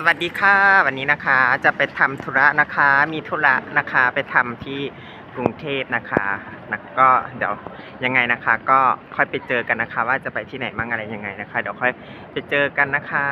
สวัสดีค่ะ วันนี้นะคะจะไปทำธุระนะคะ มีธุระนะคะไปทำที่กรุงเทพนะคะนะก็เดี๋ยวยังไงนะคะ ก็ค่อยไปเจอกันนะคะ ว่าจะไปที่ไหนมั่งอะไรยังไงนะคะ เดี๋ยวค่อยไปเจอกันนะคะ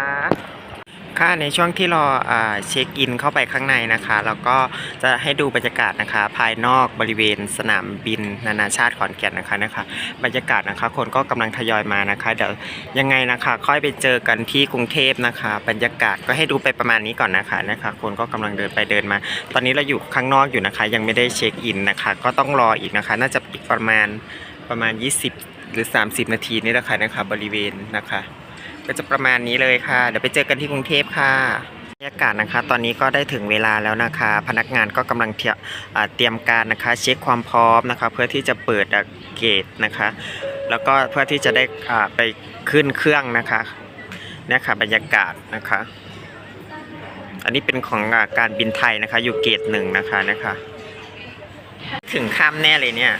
ค่ะในช่วงที่รออ่าเช็คอินเข้าไปข้างในนะคะแล้วก็จะให้ดูบรรยากาศนะคะ ภายนอกบริเวณสนามบินนานาชาติขอนแก่นนะคะนะคะ บรรยากาศนะคะ คนก็กำลังทยอยมานะคะ เดี๋ยวยังไงนะคะ ค่อยไปเจอกันที่กรุงเทพนะคะ บรรยากาศก็ให้ดูไปประมาณนี้ก่อนนะคะนะคะ คนก็กำลังเดินไปเดินมา ตอนนี้เราอยู่ข้างนอกอยู่นะคะ ยังไม่ได้เช็คอินนะคะ ก็ต้องรออีกนะคะ น่าจะอีกประมาณประมาณ 20 หรือ 30 นาทีนี่แหละค่ะนะคะ บริเวณนะคะ ก็จะประมาณนี้เลยค่ะ เดี๋ยวไปเจอกันที่กรุงเทพค่ะบรรยากาศนะคะ ตอนนี้ก็ได้ถึงเวลาแล้วนะคะ พนักงานก็กำลังเตรียมการนะคะ เช็คความพร้อมนะคะ เพื่อที่จะเปิดเกตนะคะ แล้วก็เพื่อที่จะได้ไปขึ้นเครื่องนะคะนี่ค่ะบรรยากาศนะคะ อันนี้เป็นของอการบินไทยนะคะ อยู่เกตหนึ่งนะคะนะคะ ถึงข้ามแน่เลยเนี่ย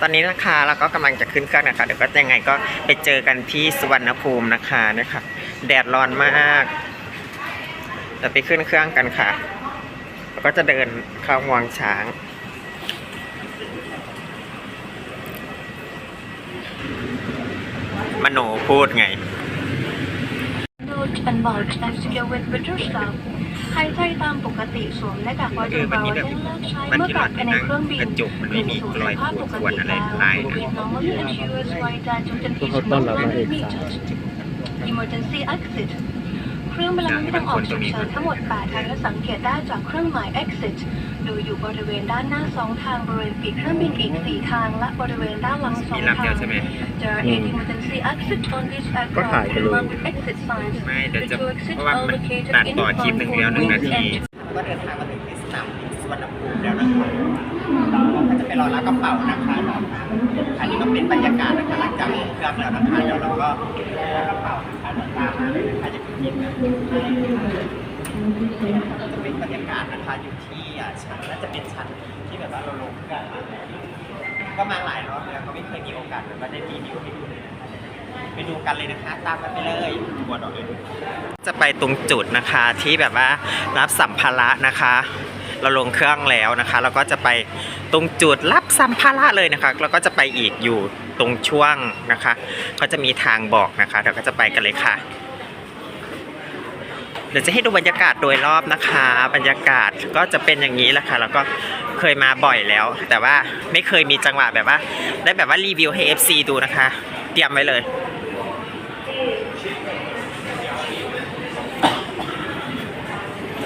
ตอนนี้นะคะเราก็กำลังจะขึ้นเครื่องนะคะเดี๋ยวก็ยังไงก็ไปเจอกันที่สุวรรณภูมินะคะนะคะแดดร้อนมากเดี๋ยวไปขึ้นเครื่องกันค่ะแล้วก็จะเดินเข้าวังช้างมโนพูดไง Note and mark as to go with British staff หายใจตามปกติสวมหน้ากากไว้จนกว่าจะเลิกใช้เมื่อกลับไปในเครื่องบินกระจกมันไม่มีสู่รอยสภาพปกติแล้วลยๆ with normally ensures flight time to 100 meters emergency exit รลังไม่ต้องออกฉุกเฉินทั้งหมด 8 ทางและสังเกตได้จากเครื่องหมาย exit โดยอยู่บริเวณด้านหน้า 2 ทาง บริเวณปีกเครื่องบินอีก 4 ทาง และบริเวณด้านหลังมี2ลำทาเดียวงใช่ไหม There are eight emergency exits on this ก็ถ่าย aircraft ไปเลย along with exit signs. ไม่เดี๋ยว The จะ two เพ exits ราะว่า are มัน located ตัด in ต่อ the คลิปหนึ่ง front แล้วหนึ่ง four นาที ends. ก็เดินทางมาถึงที่สนามบินสุวรรณภูมิแล้วนะคะก็จะไปรอรับกระเป๋านะคะอันนี้ก็เป็นบรรยากาศนะคะหลังจากลงเครื่องแล้วนะคะเดี๋ยวเราก็รับกระเป๋านะคะตามมาเลยนะคะอย่าเพิ่งยินนะจะเป็นบรรยากาศนะคะอยู่ที่ชั้นน่าจะเป็นชั้นที่แบบว่าเราลงเครื่องก็มาหลายรอบแล้วก็ไม่เคยมีโอกาสแบบว่าได้รีวิวให้ดูเลยไปดูกันเลยนะคะ ตามกันไปเลยบัวดอกเลยจะไปตรงจุดนะคะที่แบบว่ารับสัมภาระนะคะ เราลงเครื่องแล้วนะคะ เราก็จะไปตรงจุดรับสัมภาระเลยนะคะแล้วก็จะไปอีกอยู่ตรงช่วงนะคะ ก็จะมีทางบอกนะคะเดี๋ยวก็จะไปกันเลยค่ะ เดี๋ยวจะให้ดูบรรยากาศโดยรอบนะคะ บรรยากาศก็จะเป็นอย่างนี้แหละค่ะ แล้วก็เคยมาบ่อยแล้ว แต่ว่าไม่เคยมีจังหวะแบบว่า ได้แบบว่ารีวิวให้ FC ดูนะคะ เตรียมไว้เลย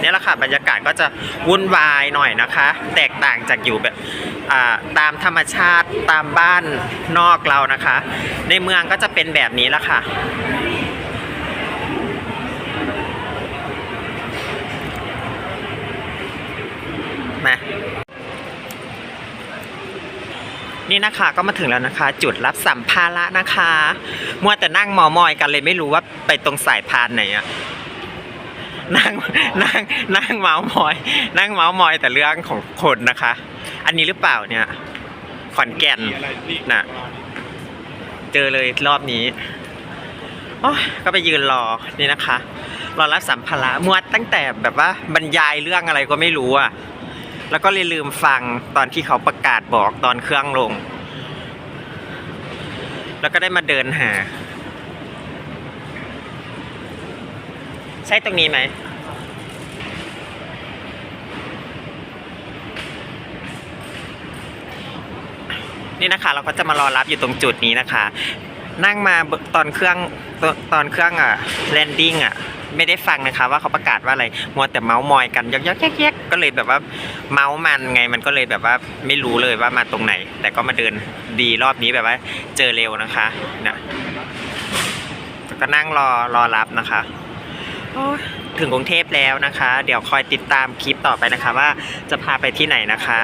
นี่แหละค่ะบรรยากาศก็จะวุ่นวายหน่อยนะคะ แตกต่างจากอยู่แบบตามธรรมชาติตามบ้านนอกเรานะคะ ในเมืองก็จะเป็นแบบนี้ละค่ะมานี่นะคะก็มาถึงแล้วนะคะ จุดรับสัมภาระนะคะ มัวแต่นั่งมอมอยกันเลยไม่รู้ว่าไปตรงสายพานไหนอะ นั่งนั่งนั่งเมาส์มอย นั่งเมาส์มอยแต่เรื่องของคนนะคะ อันนี้หรือเปล่าเนี่ยขอนแก่นน่ะ เจอเลยรอบนี้ก็ไปยืนรอนี่นะคะรอรับสัมภาระมวดตั้งแต่แบบว่าบรรยายเรื่องอะไรก็ไม่รู้อะแล้วก็เลยลืมฟังตอนที่เขาประกาศบอกตอนเครื่องลง แล้วก็ได้มาเดินหา ใช่ตรงนี้ไหมนี่นะคะ เราก็จะมารอรับอยู่ตรงจุดนี้นะคะ นั่งมาตอนเครื่องตตอนเครื่องอะแลนดิ้งอะไม่ได้ฟังนะคะ ว่าเขาประกาศว่าอะไรมัวแต่เมาส์มอยกันยอกๆแยกๆก็เลยแบบว่าเมาส์มันไงมันก็เลยแบบว่าไม่รู้เลยว่ามาตรงไหน แต่ก็มาเดินดีรอบนี้แบบว่าเจอเร็วนะคะนะก็นั่งรอรอรับนะคะ ถึงกรุงเทพแล้วนะคะ เดี๋ยวคอยติดตามคลิปต่อไปนะคะ ว่าจะพาไปที่ไหนนะคะ